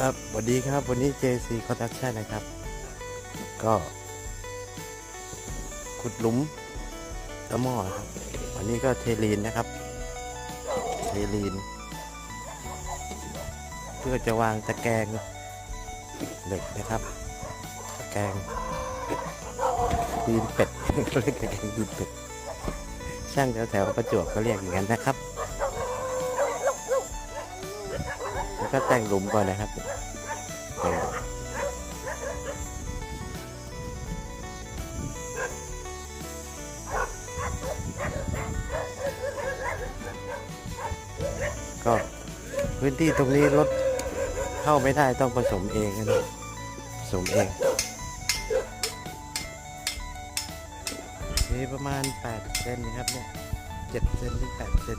ครับสวัสดีครับ วันนี้ JC Construction นะครับ ก็ ขุดหลุมตะหม้อครับ วันนี้ก็เทลีนนะครับ เทลีน เพื่อจะวางตะแกรงเหล็กนะครับ ตะแกรงดีนเป็ดเขาเรียกตะแกรงดีนเป็ด ช่างแถวๆประจวบเขาเรียกอย่างนั้นนะครับ ก็แต่งหลุมก่อนนะครับแต่งก็พื้นที่ตรงนี้รถเข้าไม่ได้ต้องผสมเองนะผสมเองมีประมาณ 8 เซนนะครับเนี่ย7เซนถึง8เซน